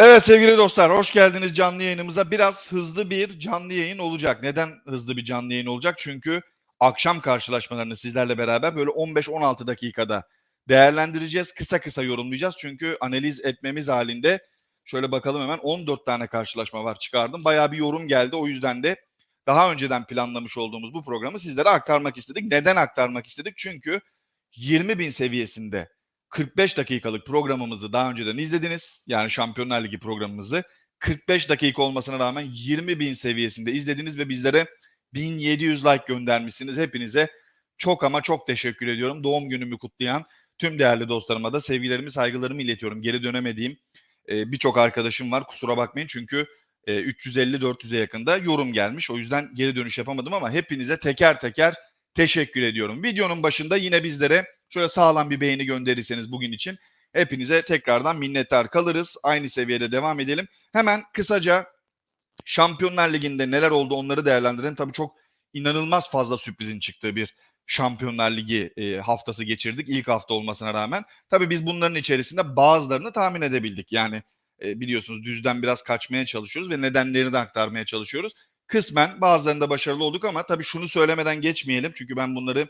Evet sevgili dostlar hoş geldiniz canlı yayınımıza. Biraz hızlı bir canlı yayın olacak. Neden hızlı bir canlı yayın olacak? Çünkü akşam karşılaşmalarını sizlerle beraber böyle 15-16 dakikada değerlendireceğiz. Kısa kısa yorumlayacağız. Çünkü analiz etmemiz halinde şöyle bakalım hemen 14 tane karşılaşma var çıkardım. Bayağı bir yorum geldi. O yüzden de daha önceden planlamış olduğumuz bu programı sizlere aktarmak istedik. Neden aktarmak istedik? Çünkü 20 bin seviyesinde 45 dakikalık programımızı daha önceden izlediniz. Yani Şampiyonlar Ligi programımızı 45 dakika olmasına rağmen 20 bin seviyesinde izlediniz ve bizlere 1700 like göndermişsiniz. Hepinize çok ama çok teşekkür ediyorum. Doğum günümü kutlayan tüm değerli dostlarıma da sevgilerimi, saygılarımı iletiyorum. Geri dönemediğim e, birçok arkadaşım var. Kusura bakmayın çünkü e, 350-400'e yakında yorum gelmiş. O yüzden geri dönüş yapamadım ama hepinize teker teker teşekkür ediyorum. Videonun başında yine bizlere şöyle sağlam bir beğeni gönderirseniz bugün için hepinize tekrardan minnettar kalırız. Aynı seviyede devam edelim. Hemen kısaca Şampiyonlar Ligi'nde neler oldu onları değerlendirelim. Tabii çok inanılmaz fazla sürprizin çıktığı bir Şampiyonlar Ligi e, haftası geçirdik ilk hafta olmasına rağmen. Tabii biz bunların içerisinde bazılarını tahmin edebildik. Yani e, biliyorsunuz düzden biraz kaçmaya çalışıyoruz ve nedenlerini de aktarmaya çalışıyoruz. Kısmen bazılarında başarılı olduk ama tabii şunu söylemeden geçmeyelim. Çünkü ben bunları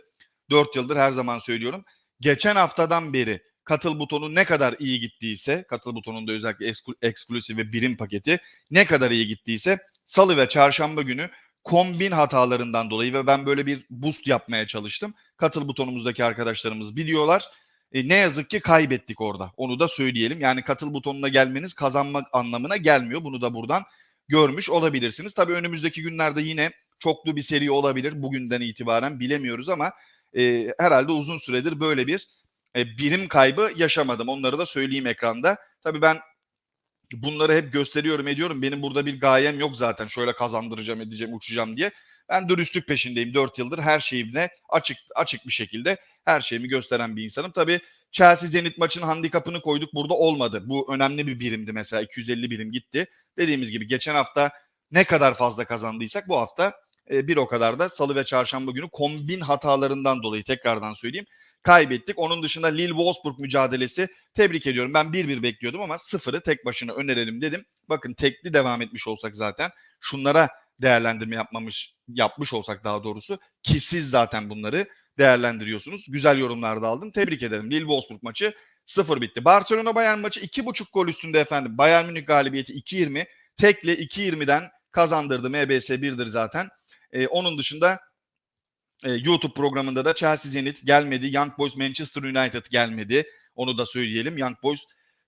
4 yıldır her zaman söylüyorum. Geçen haftadan beri katıl butonu ne kadar iyi gittiyse, katıl butonunda özellikle eksklusif ve birim paketi ne kadar iyi gittiyse salı ve çarşamba günü kombin hatalarından dolayı ve ben böyle bir boost yapmaya çalıştım. Katıl butonumuzdaki arkadaşlarımız biliyorlar. E, ne yazık ki kaybettik orada. Onu da söyleyelim. Yani katıl butonuna gelmeniz kazanmak anlamına gelmiyor. Bunu da buradan görmüş olabilirsiniz. Tabii önümüzdeki günlerde yine çoklu bir seri olabilir. Bugünden itibaren bilemiyoruz ama e, herhalde uzun süredir böyle bir e, birim kaybı yaşamadım. Onları da söyleyeyim ekranda. Tabii ben bunları hep gösteriyorum ediyorum. Benim burada bir gayem yok zaten. Şöyle kazandıracağım edeceğim uçacağım diye. Ben dürüstlük peşindeyim 4 yıldır. Her şeyimle açık açık bir şekilde her şeyimi gösteren bir insanım. Tabii Chelsea Zenit maçının handikapını koyduk. Burada olmadı. Bu önemli bir birimdi mesela. 250 birim gitti. Dediğimiz gibi geçen hafta ne kadar fazla kazandıysak bu hafta e, bir o kadar da salı ve çarşamba günü kombin hatalarından dolayı tekrardan söyleyeyim kaybettik. Onun dışında Lille Wolfsburg mücadelesi tebrik ediyorum. Ben 1-1 bekliyordum ama sıfırı tek başına önerelim dedim. Bakın tekli devam etmiş olsak zaten şunlara değerlendirme yapmamış yapmış olsak daha doğrusu ki siz zaten bunları değerlendiriyorsunuz. Güzel yorumlar da aldım. Tebrik ederim. Lille Wolfsburg maçı 0 bitti. Barcelona Bayern maçı 2.5 gol üstünde efendim. Bayern Münih galibiyeti 2-20. Tekle 2-20'den kazandırdı. MBS 1'dir zaten. Ee, onun dışında e, YouTube programında da Chelsea Zenit gelmedi. Young Boys Manchester United gelmedi. Onu da söyleyelim. Young Boys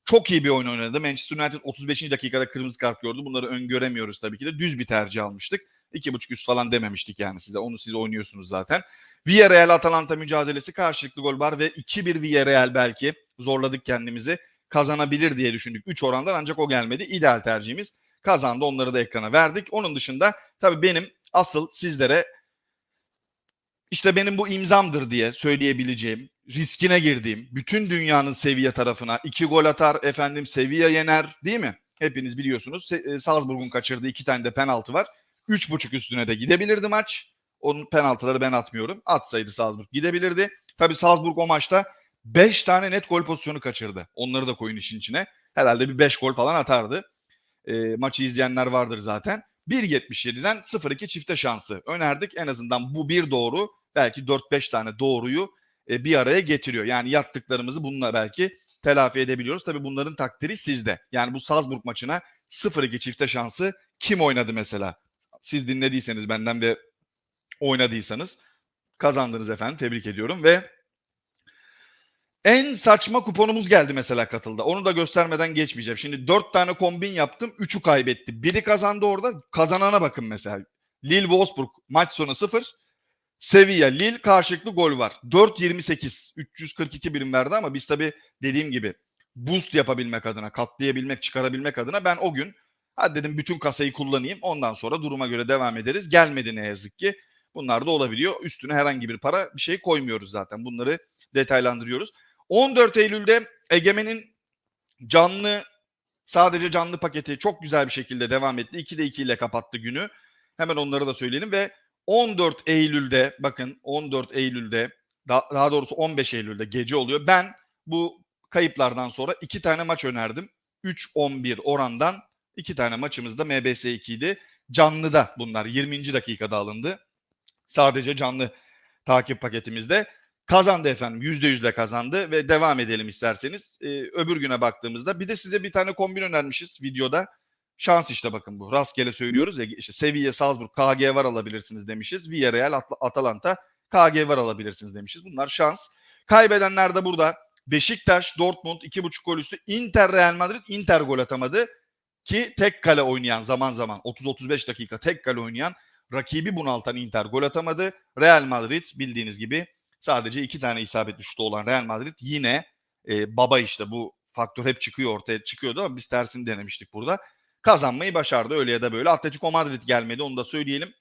çok iyi bir oyun oynadı. Manchester United 35. dakikada kırmızı kart gördü. Bunları öngöremiyoruz tabii ki de. Düz bir tercih almıştık. 2.5 üst falan dememiştik yani size. Onu siz oynuyorsunuz zaten. Villarreal Atalanta mücadelesi karşılıklı gol var ve 2-1 Villarreal belki zorladık kendimizi. Kazanabilir diye düşündük 3 orandan ancak o gelmedi. İdeal tercihimiz kazandı. Onları da ekrana verdik. Onun dışında tabii benim asıl sizlere işte benim bu imzamdır diye söyleyebileceğim, riskine girdiğim, bütün dünyanın seviye tarafına iki gol atar, efendim seviye yener değil mi? Hepiniz biliyorsunuz. E, Salzburg'un kaçırdığı iki tane de penaltı var. Üç buçuk üstüne de gidebilirdi maç. Onun penaltıları ben atmıyorum. Atsaydı Salzburg gidebilirdi. Tabii Salzburg o maçta 5 tane net gol pozisyonu kaçırdı. Onları da koyun işin içine. Herhalde bir 5 gol falan atardı. E, maçı izleyenler vardır zaten. 1.77'den 0-2 çifte şansı önerdik. En azından bu bir doğru belki 4-5 tane doğruyu e, bir araya getiriyor. Yani yattıklarımızı bununla belki telafi edebiliyoruz. Tabii bunların takdiri sizde. Yani bu Salzburg maçına 0-2 çifte şansı kim oynadı mesela? Siz dinlediyseniz benden ve oynadıysanız kazandınız efendim. Tebrik ediyorum ve en saçma kuponumuz geldi mesela katılda. Onu da göstermeden geçmeyeceğim. Şimdi 4 tane kombin yaptım. 3'ü kaybetti. Biri kazandı orada. Kazanana bakın mesela. Lille Wolfsburg maç sonu 0. Sevilla, Lille karşılıklı gol var. 4.28. 342 birim verdi ama biz tabii dediğim gibi boost yapabilmek adına, katlayabilmek, çıkarabilmek adına ben o gün hadi dedim bütün kasayı kullanayım. Ondan sonra duruma göre devam ederiz. Gelmedi ne yazık ki. Bunlar da olabiliyor. Üstüne herhangi bir para bir şey koymuyoruz zaten. Bunları detaylandırıyoruz. 14 Eylül'de Egemen'in canlı sadece canlı paketi çok güzel bir şekilde devam etti. 2'de 2 ile kapattı günü. Hemen onları da söyleyelim ve 14 Eylül'de bakın 14 Eylül'de daha, doğrusu 15 Eylül'de gece oluyor. Ben bu kayıplardan sonra iki tane maç önerdim. 3-11 orandan iki tane maçımızda MBS 2 idi. Canlıda bunlar 20. dakikada alındı. Sadece canlı takip paketimizde. Kazandı efendim. %100 de kazandı ve devam edelim isterseniz. Ee, öbür güne baktığımızda bir de size bir tane kombin önermişiz videoda. Şans işte bakın bu. Rastgele söylüyoruz ya işte Sevilla, Salzburg, KG var alabilirsiniz demişiz. Villarreal, At- Atalanta, KG var alabilirsiniz demişiz. Bunlar şans. Kaybedenler de burada. Beşiktaş, Dortmund 2.5 gol üstü. Inter, Real Madrid, Inter gol atamadı. Ki tek kale oynayan zaman zaman 30-35 dakika tek kale oynayan rakibi bunaltan Inter gol atamadı. Real Madrid bildiğiniz gibi sadece iki tane isabetli şutu olan Real Madrid yine e, baba işte bu faktör hep çıkıyor ortaya çıkıyordu ama biz tersini denemiştik burada. Kazanmayı başardı öyle ya da böyle. Atletico Madrid gelmedi onu da söyleyelim.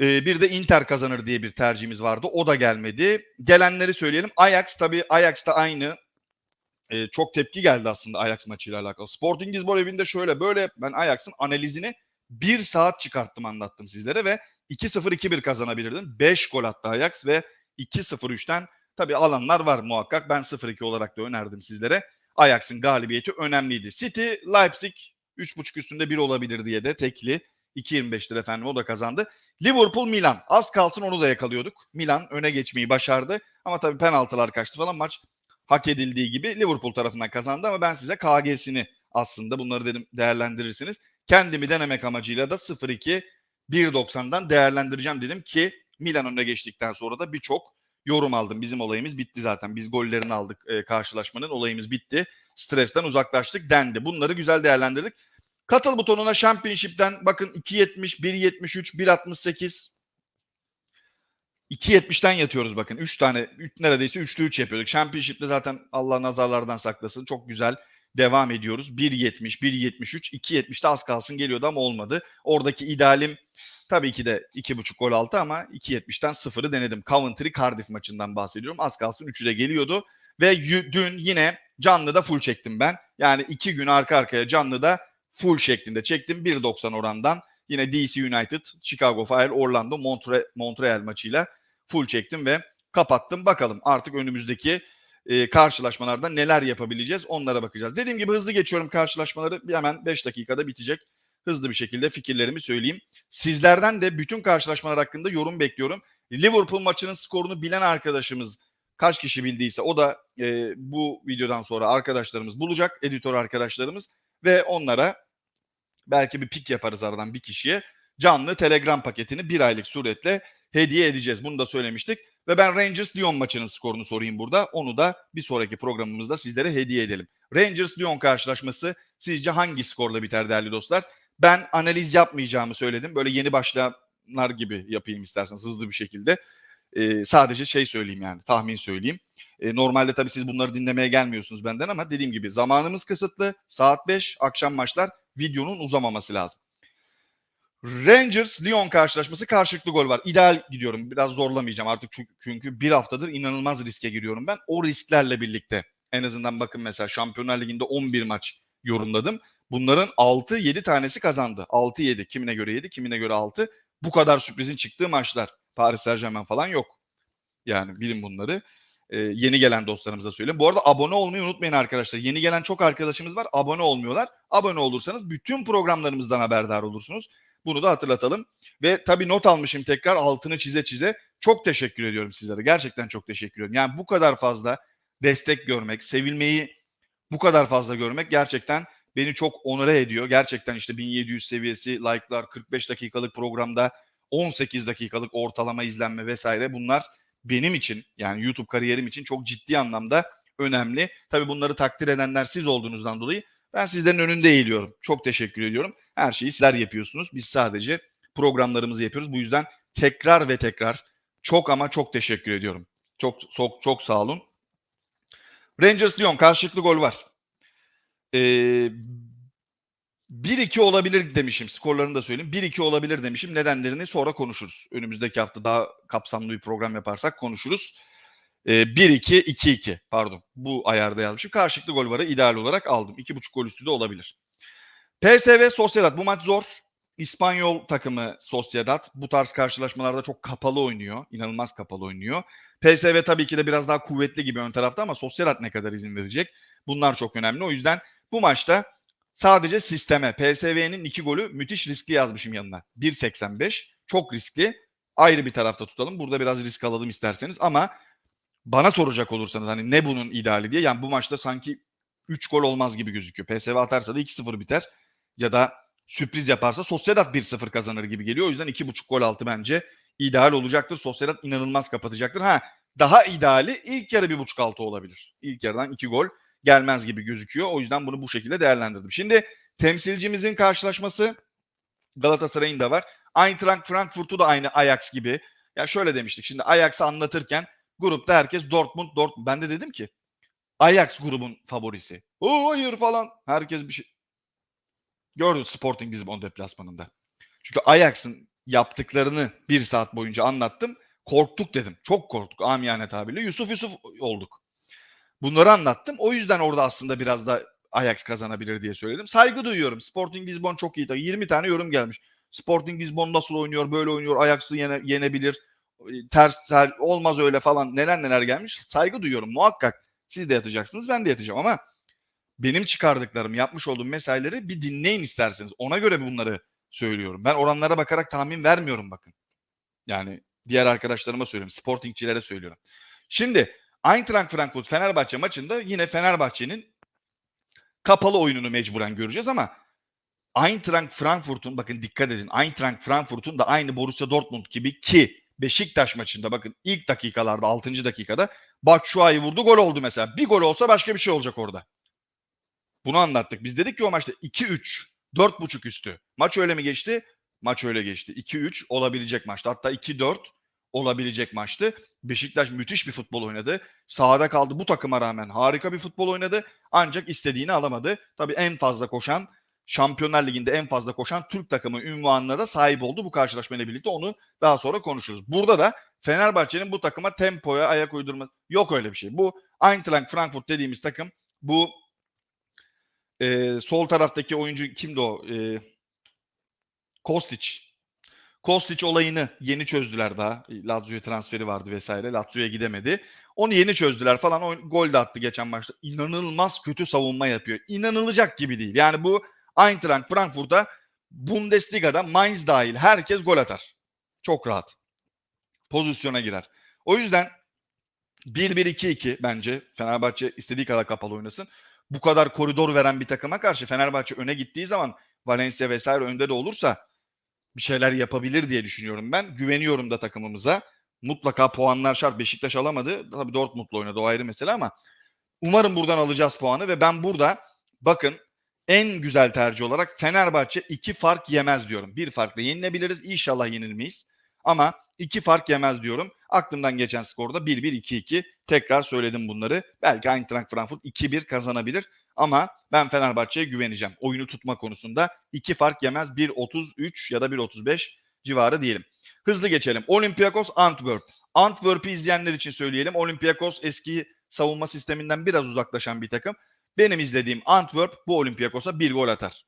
E, bir de Inter kazanır diye bir tercihimiz vardı. O da gelmedi. Gelenleri söyleyelim. Ajax tabii Ajax da aynı. E, çok tepki geldi aslında Ajax maçıyla alakalı. Sporting Lisbon evinde şöyle böyle ben Ajax'ın analizini bir saat çıkarttım anlattım sizlere ve 2-0-2-1 kazanabilirdim. 5 gol attı Ajax ve 2-0-3'ten tabii alanlar var muhakkak. Ben 0-2 olarak da önerdim sizlere. Ajax'ın galibiyeti önemliydi. City, Leipzig 3.5 üstünde 1 olabilir diye de tekli 2.25'tir efendim o da kazandı. Liverpool Milan az kalsın onu da yakalıyorduk. Milan öne geçmeyi başardı ama tabii penaltılar kaçtı falan maç hak edildiği gibi Liverpool tarafından kazandı ama ben size KG'sini aslında bunları dedim değerlendirirsiniz. Kendimi denemek amacıyla da 0-2 1.90'dan değerlendireceğim dedim ki Milan önüne geçtikten sonra da birçok yorum aldım. Bizim olayımız bitti zaten. Biz gollerini aldık e, karşılaşmanın. Olayımız bitti. Stresten uzaklaştık dendi. Bunları güzel değerlendirdik. Katıl butonuna Championship'ten bakın 2.70, 1.73, 1.68 2.70'ten yatıyoruz bakın. 3 tane üç, neredeyse üçlü 3 yapıyorduk. Championship'te zaten Allah nazarlardan saklasın. Çok güzel devam ediyoruz. 1.70, 1.73, 2.70'te az kalsın geliyordu ama olmadı. Oradaki idealim tabii ki de 2.5 gol altı ama 2.70'ten sıfırı denedim. Coventry Cardiff maçından bahsediyorum. Az kalsın 3'ü de geliyordu. Ve dün yine canlıda full çektim ben. Yani iki gün arka arkaya canlıda full şeklinde çektim. 1.90 orandan. Yine DC United, Chicago Fire, Orlando, Montre- Montreal maçıyla full çektim ve kapattım. Bakalım artık önümüzdeki e, karşılaşmalarda neler yapabileceğiz onlara bakacağız. Dediğim gibi hızlı geçiyorum karşılaşmaları. Bir hemen 5 dakikada bitecek. Hızlı bir şekilde fikirlerimi söyleyeyim. Sizlerden de bütün karşılaşmalar hakkında yorum bekliyorum. Liverpool maçının skorunu bilen arkadaşımız kaç kişi bildiyse o da e, bu videodan sonra arkadaşlarımız bulacak, editör arkadaşlarımız ve onlara belki bir pik yaparız aradan bir kişiye canlı Telegram paketini bir aylık suretle hediye edeceğiz. Bunu da söylemiştik. Ve ben Rangers Lyon maçının skorunu sorayım burada. Onu da bir sonraki programımızda sizlere hediye edelim. Rangers Lyon karşılaşması sizce hangi skorla biter değerli dostlar? Ben analiz yapmayacağımı söyledim. Böyle yeni başlayanlar gibi yapayım isterseniz hızlı bir şekilde. Ee, sadece şey söyleyeyim yani tahmin söyleyeyim. Ee, normalde tabii siz bunları dinlemeye gelmiyorsunuz benden ama dediğim gibi zamanımız kısıtlı. Saat 5 akşam maçlar videonun uzamaması lazım. Rangers Lyon karşılaşması karşılıklı gol var. İdeal gidiyorum. Biraz zorlamayacağım artık çünkü, çünkü bir haftadır inanılmaz riske giriyorum ben. O risklerle birlikte en azından bakın mesela Şampiyonlar Ligi'nde 11 maç yorumladım. Bunların 6-7 tanesi kazandı. 6-7 kimine göre 7 kimine göre 6. Bu kadar sürprizin çıktığı maçlar. Paris Saint Germain falan yok. Yani bilin bunları. Ee, yeni gelen dostlarımıza söyleyeyim. Bu arada abone olmayı unutmayın arkadaşlar. Yeni gelen çok arkadaşımız var. Abone olmuyorlar. Abone olursanız bütün programlarımızdan haberdar olursunuz. Bunu da hatırlatalım. Ve tabii not almışım tekrar altını çize çize. Çok teşekkür ediyorum sizlere. Gerçekten çok teşekkür ediyorum. Yani bu kadar fazla destek görmek, sevilmeyi bu kadar fazla görmek gerçekten beni çok onore ediyor. Gerçekten işte 1700 seviyesi like'lar, 45 dakikalık programda 18 dakikalık ortalama izlenme vesaire bunlar benim için yani YouTube kariyerim için çok ciddi anlamda önemli. Tabii bunları takdir edenler siz olduğunuzdan dolayı ben sizlerin önünde eğiliyorum. Çok teşekkür ediyorum. Her şeyi sizler yapıyorsunuz. Biz sadece programlarımızı yapıyoruz. Bu yüzden tekrar ve tekrar çok ama çok teşekkür ediyorum. Çok çok çok sağ olun. Rangers Lyon karşılıklı gol var. Ee, 1-2 olabilir demişim. Skorlarını da söyleyeyim. 1-2 olabilir demişim. Nedenlerini sonra konuşuruz. Önümüzdeki hafta daha kapsamlı bir program yaparsak konuşuruz. Ee, 1-2, 2-2 pardon. Bu ayarda yazmışım. Karşılıklı gol varı ideal olarak aldım. 2.5 gol üstü de olabilir. PSV Sociedad bu maç zor. İspanyol takımı Sociedad bu tarz karşılaşmalarda çok kapalı oynuyor. İnanılmaz kapalı oynuyor. PSV tabii ki de biraz daha kuvvetli gibi ön tarafta ama Sociedad ne kadar izin verecek? Bunlar çok önemli. O yüzden bu maçta sadece sisteme PSV'nin iki golü müthiş riskli yazmışım yanına. 1.85 çok riskli. Ayrı bir tarafta tutalım. Burada biraz risk alalım isterseniz ama bana soracak olursanız hani ne bunun ideali diye yani bu maçta sanki 3 gol olmaz gibi gözüküyor. PSV atarsa da 2-0 biter ya da sürpriz yaparsa Sociedad 1-0 kazanır gibi geliyor. O yüzden 2.5 gol altı bence ideal olacaktır. Sociedad inanılmaz kapatacaktır. Ha daha ideali ilk yarı 1.5 altı olabilir. İlk yarıdan 2 gol gelmez gibi gözüküyor. O yüzden bunu bu şekilde değerlendirdim. Şimdi temsilcimizin karşılaşması Galatasaray'ın da var. Eintracht Frankfurt'u da aynı Ajax gibi. Ya şöyle demiştik. Şimdi Ajax'ı anlatırken grupta herkes Dortmund Dortmund. Ben de dedim ki Ajax grubun favorisi. O hayır falan. Herkes bir şey. Gördün Sporting Lisbon deplasmanında. Çünkü Ajax'ın yaptıklarını bir saat boyunca anlattım. Korktuk dedim. Çok korktuk amiyane tabirle. Yusuf Yusuf olduk. Bunları anlattım. O yüzden orada aslında biraz da Ajax kazanabilir diye söyledim. Saygı duyuyorum. Sporting Lisbon çok iyi. 20 tane yorum gelmiş. Sporting Lisbon nasıl oynuyor, böyle oynuyor, Ajax'ı yene, yenebilir, ters, ter, olmaz öyle falan neler neler gelmiş. Saygı duyuyorum muhakkak. Siz de yatacaksınız, ben de yatacağım ama benim çıkardıklarım, yapmış olduğum mesaileri bir dinleyin isterseniz. Ona göre bunları söylüyorum. Ben oranlara bakarak tahmin vermiyorum bakın. Yani diğer arkadaşlarıma söylüyorum, sportingçilere söylüyorum. Şimdi Eintracht Frankfurt Fenerbahçe maçında yine Fenerbahçe'nin kapalı oyununu mecburen göreceğiz ama Eintracht Frankfurt'un bakın dikkat edin Eintracht Frankfurt'un da aynı Borussia Dortmund gibi ki Beşiktaş maçında bakın ilk dakikalarda 6. dakikada Batshuayi vurdu gol oldu mesela. Bir gol olsa başka bir şey olacak orada. Bunu anlattık. Biz dedik ki o maçta 2-3 4.5 üstü. Maç öyle mi geçti? Maç öyle geçti. 2-3 olabilecek maçtı. Hatta 2-4 olabilecek maçtı. Beşiktaş müthiş bir futbol oynadı. Sahada kaldı bu takıma rağmen harika bir futbol oynadı. Ancak istediğini alamadı. Tabii en fazla koşan Şampiyonlar Ligi'nde en fazla koşan Türk takımı ünvanına da sahip oldu bu karşılaşmayla birlikte. Onu daha sonra konuşuruz. Burada da Fenerbahçe'nin bu takıma tempoya ayak uydurma yok öyle bir şey. Bu Eintracht Frankfurt dediğimiz takım bu e, sol taraftaki oyuncu kimdi o? E, Kostic. Kostic olayını yeni çözdüler daha. Lazio'ya transferi vardı vesaire. Lazio'ya gidemedi. Onu yeni çözdüler falan. O gol de attı geçen maçta. İnanılmaz kötü savunma yapıyor. İnanılacak gibi değil. Yani bu Eintracht Frankfurt'ta Bundesliga'da Mainz dahil herkes gol atar. Çok rahat. Pozisyona girer. O yüzden 1-1-2-2 bence Fenerbahçe istediği kadar kapalı oynasın. Bu kadar koridor veren bir takıma karşı Fenerbahçe öne gittiği zaman Valencia vesaire önde de olursa bir şeyler yapabilir diye düşünüyorum ben. Güveniyorum da takımımıza. Mutlaka puanlar şart. Beşiktaş alamadı. Tabii Dortmund'la oynadı o ayrı mesele ama umarım buradan alacağız puanı ve ben burada bakın en güzel tercih olarak Fenerbahçe iki fark yemez diyorum. Bir farkla yenilebiliriz. İnşallah yenilmeyiz. Ama iki fark yemez diyorum. Aklımdan geçen skorda 1-1-2-2. Tekrar söyledim bunları. Belki Eintracht Frankfurt 2-1 kazanabilir. Ama ben Fenerbahçe'ye güveneceğim. Oyunu tutma konusunda iki fark yemez. 1.33 ya da 1.35 civarı diyelim. Hızlı geçelim. Olympiakos Antwerp. Antwerp'i izleyenler için söyleyelim. Olympiakos eski savunma sisteminden biraz uzaklaşan bir takım. Benim izlediğim Antwerp bu Olympiakos'a bir gol atar.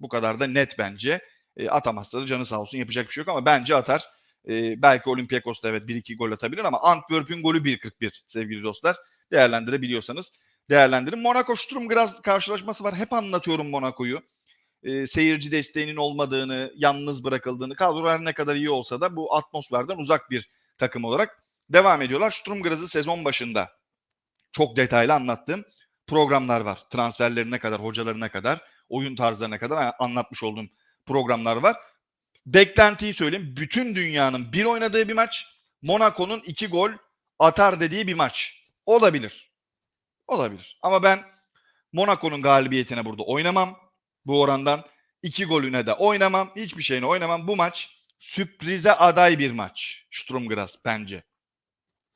Bu kadar da net bence. E, atamazsa da canı sağ olsun yapacak bir şey yok ama bence atar. E, belki Olympiakos da evet 1-2 gol atabilir ama Antwerp'ün golü 1.41 sevgili dostlar. Değerlendirebiliyorsanız değerlendirin. Monaco Sturm Graz karşılaşması var. Hep anlatıyorum Monaco'yu. E, seyirci desteğinin olmadığını, yalnız bırakıldığını, kadrolar ne kadar iyi olsa da bu atmosferden uzak bir takım olarak devam ediyorlar. Sturm Graz'ı sezon başında çok detaylı anlattığım programlar var. Transferlerine kadar, hocalarına kadar, oyun tarzlarına kadar anlatmış olduğum programlar var. Beklentiyi söyleyeyim. Bütün dünyanın bir oynadığı bir maç. Monaco'nun iki gol atar dediği bir maç. Olabilir. Olabilir. Ama ben Monaco'nun galibiyetine burada oynamam. Bu orandan iki golüne de oynamam. Hiçbir şeyine oynamam. Bu maç sürprize aday bir maç. Sturm Graz bence.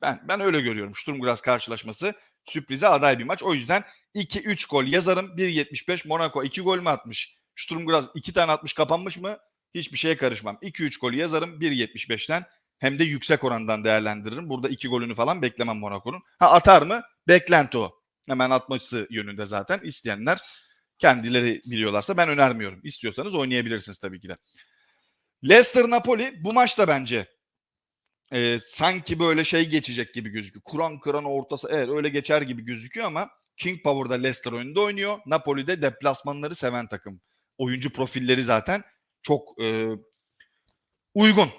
Ben ben öyle görüyorum. Sturm Graz karşılaşması sürprize aday bir maç. O yüzden 2-3 gol yazarım. 1.75 Monaco 2 gol mü atmış? Sturm Graz 2 tane atmış kapanmış mı? Hiçbir şeye karışmam. 2-3 gol yazarım 1.75'ten hem de yüksek orandan değerlendiririm. Burada 2 golünü falan beklemem Monaco'nun. Ha atar mı? Beklenti o. Hemen atması yönünde zaten isteyenler Kendileri biliyorlarsa ben önermiyorum. İstiyorsanız oynayabilirsiniz tabii ki de. Leicester Napoli bu maçta bence e, sanki böyle şey geçecek gibi gözüküyor. Kuran kıran ortası evet öyle geçer gibi gözüküyor ama King Power'da Leicester önünde oynuyor. Napoli'de deplasmanları seven takım. Oyuncu profilleri zaten çok e, uygun.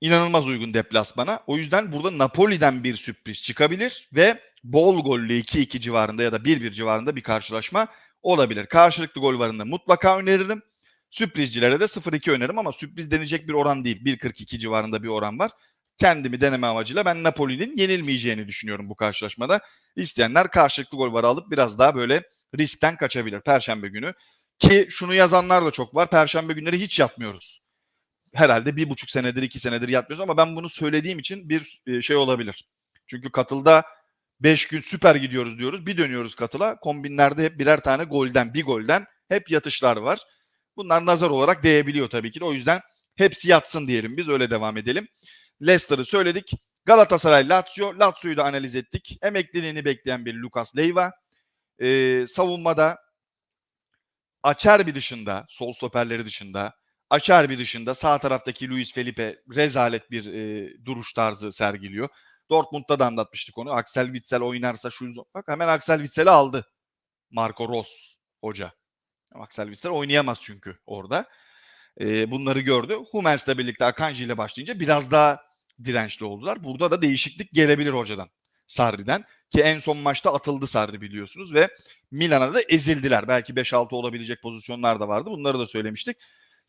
İnanılmaz uygun deplasmana. O yüzden burada Napoli'den bir sürpriz çıkabilir ve bol gollü 2-2 civarında ya da 1-1 civarında bir karşılaşma olabilir. Karşılıklı gol varında mutlaka öneririm. Sürprizcilere de 0-2 öneririm ama sürpriz denecek bir oran değil. 1.42 civarında bir oran var. Kendimi deneme amacıyla ben Napoli'nin yenilmeyeceğini düşünüyorum bu karşılaşmada. İsteyenler karşılıklı gol varı alıp biraz daha böyle riskten kaçabilir Perşembe günü. Ki şunu yazanlar da çok var. Perşembe günleri hiç yatmıyoruz. Herhalde bir buçuk senedir, iki senedir yatmıyoruz ama ben bunu söylediğim için bir e, şey olabilir. Çünkü katılda 5 gün süper gidiyoruz diyoruz. Bir dönüyoruz katıla. Kombinlerde hep birer tane golden, bir golden hep yatışlar var. Bunlar nazar olarak değebiliyor tabii ki de. O yüzden hepsi yatsın diyelim biz öyle devam edelim. Leicester'ı söyledik. Galatasaray Lazio. Lazio'yu da analiz ettik. Emekliliğini bekleyen bir Lucas Leiva. Ee, savunmada Açerbi dışında, sol stoperleri dışında, Açerbi dışında sağ taraftaki Luis Felipe rezalet bir e, duruş tarzı sergiliyor. Dortmund'da da anlatmıştık onu. Axel Witsel oynarsa şu bak hemen Axel Witsel'i aldı. Marco Ross hoca. Axel Witsel oynayamaz çünkü orada. E, bunları gördü. Hummels'le birlikte Akanji ile başlayınca biraz daha dirençli oldular. Burada da değişiklik gelebilir hocadan. Sarri'den. Ki en son maçta atıldı Sarri biliyorsunuz ve Milan'a da ezildiler. Belki 5-6 olabilecek pozisyonlar da vardı. Bunları da söylemiştik.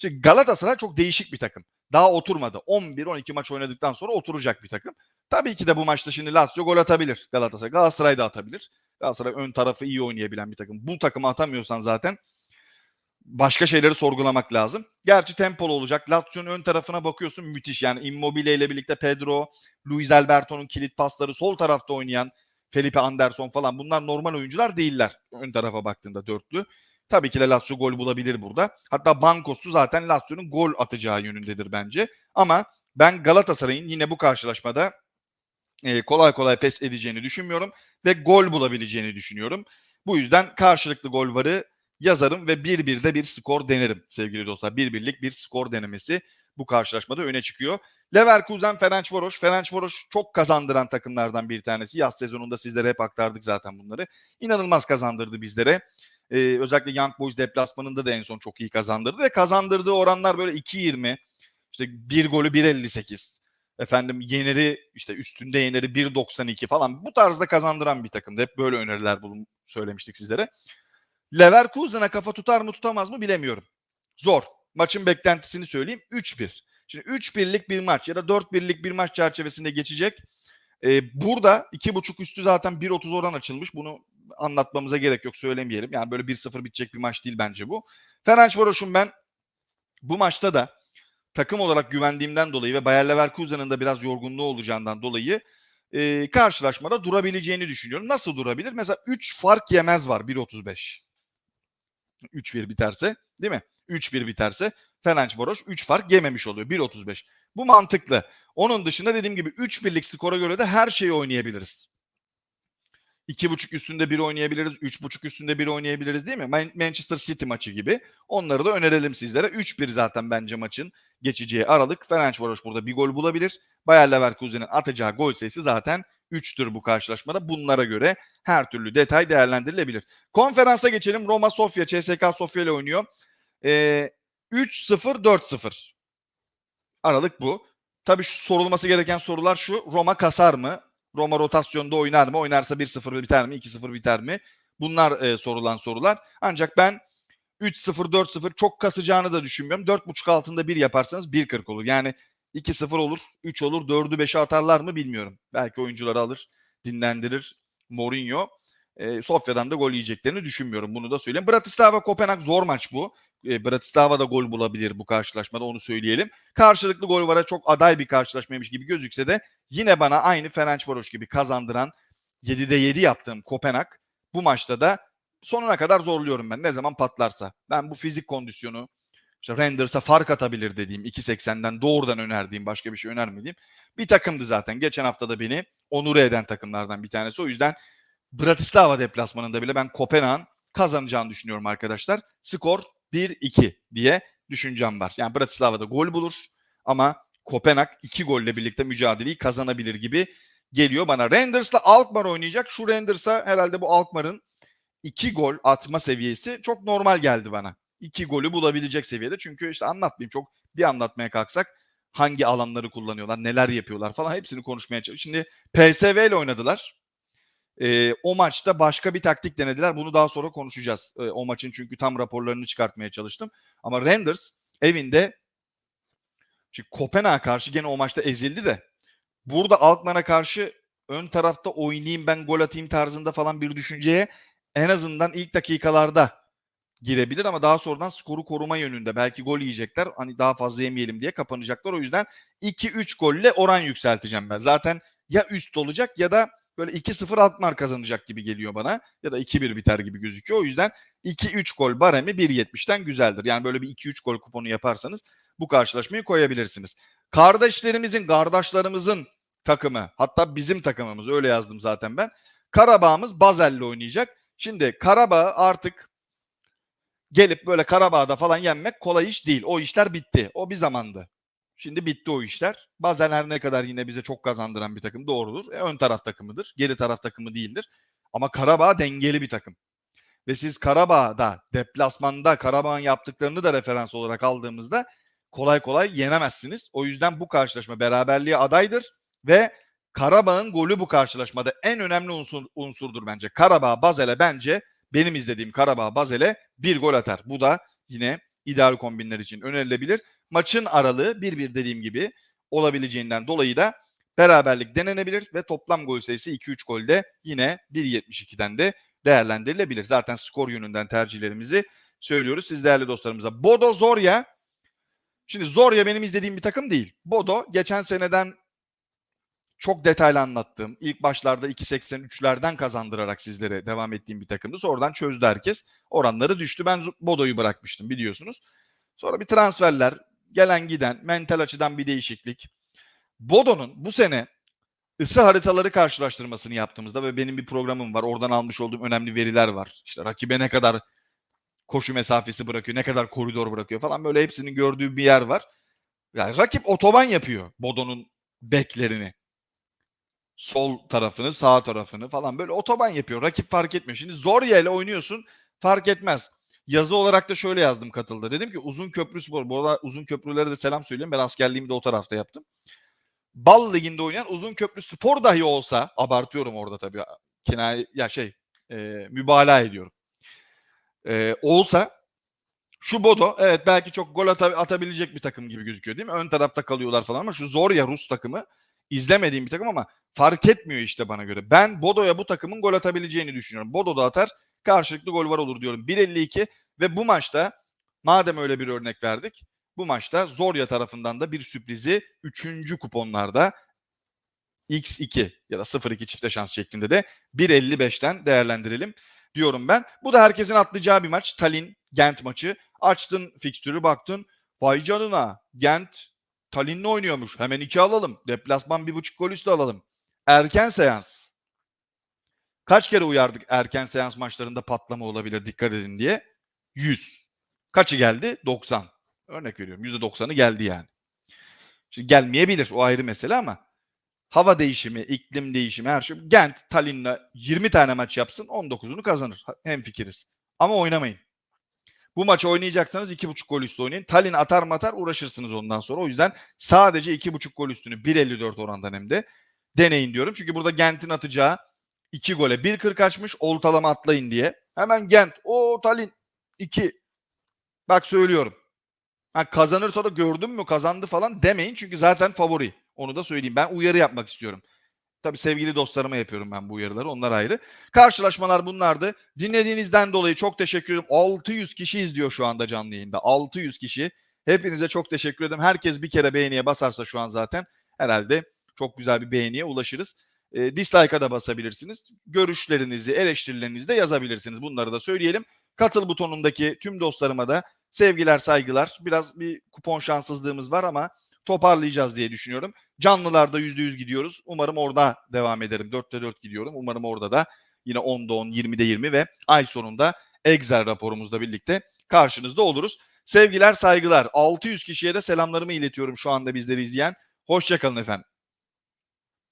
Şimdi Galatasaray çok değişik bir takım. Daha oturmadı. 11-12 maç oynadıktan sonra oturacak bir takım. Tabii ki de bu maçta şimdi Lazio gol atabilir Galatasaray. Galatasaray da atabilir. Galatasaray ön tarafı iyi oynayabilen bir takım. Bu takımı atamıyorsan zaten başka şeyleri sorgulamak lazım. Gerçi tempolu olacak. Lazio'nun ön tarafına bakıyorsun müthiş. Yani Immobile ile birlikte Pedro, Luis Alberto'nun kilit pasları, sol tarafta oynayan Felipe Anderson falan bunlar normal oyuncular değiller. Ön tarafa baktığında dörtlü. Tabii ki de Lazio gol bulabilir burada. Hatta Bankos'u zaten Lazio'nun gol atacağı yönündedir bence. Ama ben Galatasaray'ın yine bu karşılaşmada e, kolay kolay pes edeceğini düşünmüyorum ve gol bulabileceğini düşünüyorum. Bu yüzden karşılıklı gol varı yazarım ve 1-1'de bir skor denerim sevgili dostlar. 1-1'lik bir skor denemesi bu karşılaşmada öne çıkıyor. Leverkusen Ferencvaros. Ferencvaros çok kazandıran takımlardan bir tanesi. Yaz sezonunda sizlere hep aktardık zaten bunları. İnanılmaz kazandırdı bizlere. Ee, özellikle Young Boys deplasmanında da en son çok iyi kazandırdı ve kazandırdığı oranlar böyle 2.20 işte bir golü 1.58 efendim yeneri işte üstünde yeneri 1.92 falan bu tarzda kazandıran bir takımdı. Hep böyle öneriler bulun söylemiştik sizlere. Leverkusen'a kafa tutar mı tutamaz mı bilemiyorum. Zor. Maçın beklentisini söyleyeyim. 3-1. Şimdi 3-1'lik bir maç ya da 4-1'lik bir maç çerçevesinde geçecek. Ee, burada 2.5 üstü zaten 1.30 oran açılmış. Bunu anlatmamıza gerek yok söylemeyelim. Yani böyle 1-0 bitecek bir maç değil bence bu. Ferencvaros'un ben bu maçta da takım olarak güvendiğimden dolayı ve Bayer Leverkusen'ın da biraz yorgunluğu olacağından dolayı e, karşılaşmada durabileceğini düşünüyorum. Nasıl durabilir? Mesela 3 fark yemez var 1.35. 3-1 biterse değil mi? 3-1 biterse Ferencvaros 3 fark yememiş oluyor 1.35. Bu mantıklı. Onun dışında dediğim gibi 3-1'lik skora göre de her şeyi oynayabiliriz. 2.5 üstünde bir oynayabiliriz. 3.5 üstünde bir oynayabiliriz değil mi? Manchester City maçı gibi. Onları da önerelim sizlere. 3-1 zaten bence maçın geçeceği aralık. Ferencvaros burada bir gol bulabilir. Bayer Leverkusen'in atacağı gol sayısı zaten 3'tür bu karşılaşmada. Bunlara göre her türlü detay değerlendirilebilir. Konferansa geçelim. Roma Sofya, CSK Sofya ile oynuyor. Ee, 3-0-4-0. Aralık bu. Tabii şu sorulması gereken sorular şu. Roma kasar mı? Roma rotasyonda oynar mı? Oynarsa 1-0 biter mi? 2-0 biter mi? Bunlar e, sorulan sorular. Ancak ben 3-0-4-0 çok kasacağını da düşünmüyorum. 4.5 altında 1 yaparsanız 1.40 olur. Yani 2-0 olur, 3 olur, 4'ü 5'e atarlar mı bilmiyorum. Belki oyuncuları alır, dinlendirir Mourinho. E, Sofya'dan da gol yiyeceklerini düşünmüyorum. Bunu da söyleyeyim. Bratislava Kopenhag zor maç bu. E, Bratislava da gol bulabilir bu karşılaşmada onu söyleyelim. Karşılıklı gol vara çok aday bir karşılaşmaymış gibi gözükse de yine bana aynı Ferencvaros gibi kazandıran 7'de 7 yaptığım Kopenhag bu maçta da sonuna kadar zorluyorum ben. Ne zaman patlarsa. Ben bu fizik kondisyonu işte Renders'a fark atabilir dediğim 2.80'den doğrudan önerdiğim başka bir şey önermediğim bir takımdı zaten. Geçen hafta da beni onur eden takımlardan bir tanesi. O yüzden Bratislava deplasmanında bile ben Kopenhag'ın kazanacağını düşünüyorum arkadaşlar. Skor 1-2 diye düşüncem var. Yani Bratislava'da gol bulur ama Kopenhag 2 golle birlikte mücadeleyi kazanabilir gibi geliyor bana. Rangers'la Alkmaar oynayacak. Şu Rangers'a herhalde bu Alkmaar'ın 2 gol atma seviyesi çok normal geldi bana. 2 golü bulabilecek seviyede. Çünkü işte anlatmayayım çok bir anlatmaya kalksak hangi alanları kullanıyorlar, neler yapıyorlar falan hepsini konuşmaya çalışıyorum. Şimdi PSV ile oynadılar. Ee, o maçta başka bir taktik denediler. Bunu daha sonra konuşacağız. Ee, o maçın çünkü tam raporlarını çıkartmaya çalıştım. Ama Renders evinde şimdi Kopenhag'a karşı gene o maçta ezildi de burada Alkmaar'a karşı ön tarafta oynayayım ben gol atayım tarzında falan bir düşünceye en azından ilk dakikalarda girebilir ama daha sonradan skoru koruma yönünde belki gol yiyecekler. Hani daha fazla yemeyelim diye kapanacaklar. O yüzden 2-3 golle oran yükselteceğim ben. Zaten ya üst olacak ya da böyle 2-0 Alkmaar kazanacak gibi geliyor bana. Ya da 2-1 biter gibi gözüküyor. O yüzden 2-3 gol baremi 1.70'ten güzeldir. Yani böyle bir 2-3 gol kuponu yaparsanız bu karşılaşmayı koyabilirsiniz. Kardeşlerimizin, kardeşlerimizin takımı hatta bizim takımımız öyle yazdım zaten ben. Karabağ'ımız Bazel'le oynayacak. Şimdi Karabağ artık gelip böyle Karabağ'da falan yenmek kolay iş değil. O işler bitti. O bir zamandı. Şimdi bitti o işler. Bazen her ne kadar yine bize çok kazandıran bir takım doğrudur. E, ön taraf takımıdır. Geri taraf takımı değildir. Ama Karabağ dengeli bir takım. Ve siz Karabağ'da deplasmanda Karabağ'ın yaptıklarını da referans olarak aldığımızda kolay kolay yenemezsiniz. O yüzden bu karşılaşma beraberliğe adaydır ve Karabağ'ın golü bu karşılaşmada en önemli unsur, unsurdur bence. Karabağ Bazel'e bence benim izlediğim Karabağ Bazel'e bir gol atar. Bu da yine ideal kombinler için önerilebilir. Maçın aralığı 1-1 dediğim gibi olabileceğinden dolayı da beraberlik denenebilir ve toplam gol sayısı 2-3 golde yine 1.72'den de değerlendirilebilir. Zaten skor yönünden tercihlerimizi söylüyoruz siz değerli dostlarımıza. Bodo Zorya Şimdi Zorya benim izlediğim bir takım değil. Bodo geçen seneden çok detaylı anlattığım, ilk başlarda 2.83'lerden kazandırarak sizlere devam ettiğim bir takımdı. Sonradan çözdü herkes. Oranları düştü. Ben Bodo'yu bırakmıştım biliyorsunuz. Sonra bir transferler, gelen giden, mental açıdan bir değişiklik. Bodo'nun bu sene ısı haritaları karşılaştırmasını yaptığımızda ve benim bir programım var. Oradan almış olduğum önemli veriler var. İşte rakibe ne kadar koşu mesafesi bırakıyor, ne kadar koridor bırakıyor falan böyle hepsinin gördüğü bir yer var. Yani rakip otoban yapıyor Bodo'nun beklerini. Sol tarafını, sağ tarafını falan böyle otoban yapıyor. Rakip fark etmiyor. Şimdi Zorya ile oynuyorsun fark etmez. Yazı olarak da şöyle yazdım katıldı. Dedim ki uzun köprü spor. Bu arada uzun köprülere de selam söyleyeyim. Ben askerliğimi de o tarafta yaptım. Bal liginde oynayan uzun köprü spor dahi olsa abartıyorum orada tabii. Kinaye ya şey e, mübalağa ediyorum. E, olsa şu Bodo evet belki çok gol ata- atabilecek bir takım gibi gözüküyor değil mi? Ön tarafta kalıyorlar falan ama şu Zorya Rus takımı izlemediğim bir takım ama fark etmiyor işte bana göre. Ben Bodo'ya bu takımın gol atabileceğini düşünüyorum. Bodo da atar karşılıklı gol var olur diyorum. 1.52 ve bu maçta madem öyle bir örnek verdik bu maçta Zorya tarafından da bir sürprizi 3. kuponlarda X2 ya da 0-2 çifte şans şeklinde de 1.55'ten değerlendirelim diyorum ben. Bu da herkesin atlayacağı bir maç. Tallinn Gent maçı. Açtın fikstürü baktın. Vay canına Gent Tallinn'le oynuyormuş. Hemen iki alalım. Deplasman bir buçuk gol üstü alalım. Erken seans. Kaç kere uyardık erken seans maçlarında patlama olabilir dikkat edin diye. 100. Kaçı geldi? 90. Örnek veriyorum. %90'ı geldi yani. Şimdi gelmeyebilir o ayrı mesele ama hava değişimi, iklim değişimi her şey. Gent Tallinn'le 20 tane maç yapsın 19'unu kazanır. Hem fikiriz. Ama oynamayın. Bu maçı oynayacaksanız 2.5 gol üstü oynayın. Tallinn atar matar uğraşırsınız ondan sonra. O yüzden sadece 2.5 gol üstünü 1.54 orandan hem de deneyin diyorum. Çünkü burada Gent'in atacağı 2 gole 1.40 açmış. Oltalama atlayın diye. Hemen Gent. O Tallinn 2. Bak söylüyorum. Ha, kazanırsa da gördün mü kazandı falan demeyin. Çünkü zaten favori. Onu da söyleyeyim. Ben uyarı yapmak istiyorum. Tabii sevgili dostlarıma yapıyorum ben bu uyarıları. Onlar ayrı. Karşılaşmalar bunlardı. Dinlediğinizden dolayı çok teşekkür ederim. 600 kişi izliyor şu anda canlı yayında. 600 kişi. Hepinize çok teşekkür ederim. Herkes bir kere beğeniye basarsa şu an zaten herhalde çok güzel bir beğeniye ulaşırız. E, dislike'a da basabilirsiniz. Görüşlerinizi, eleştirilerinizi de yazabilirsiniz. Bunları da söyleyelim. Katıl butonundaki tüm dostlarıma da sevgiler, saygılar. Biraz bir kupon şanssızlığımız var ama toparlayacağız diye düşünüyorum. Canlılarda %100 gidiyoruz. Umarım orada devam ederim. 4'te 4 gidiyorum. Umarım orada da yine 10'da 10, 20'de 20 ve ay sonunda Excel raporumuzla birlikte karşınızda oluruz. Sevgiler, saygılar. 600 kişiye de selamlarımı iletiyorum şu anda bizleri izleyen. Hoşçakalın efendim.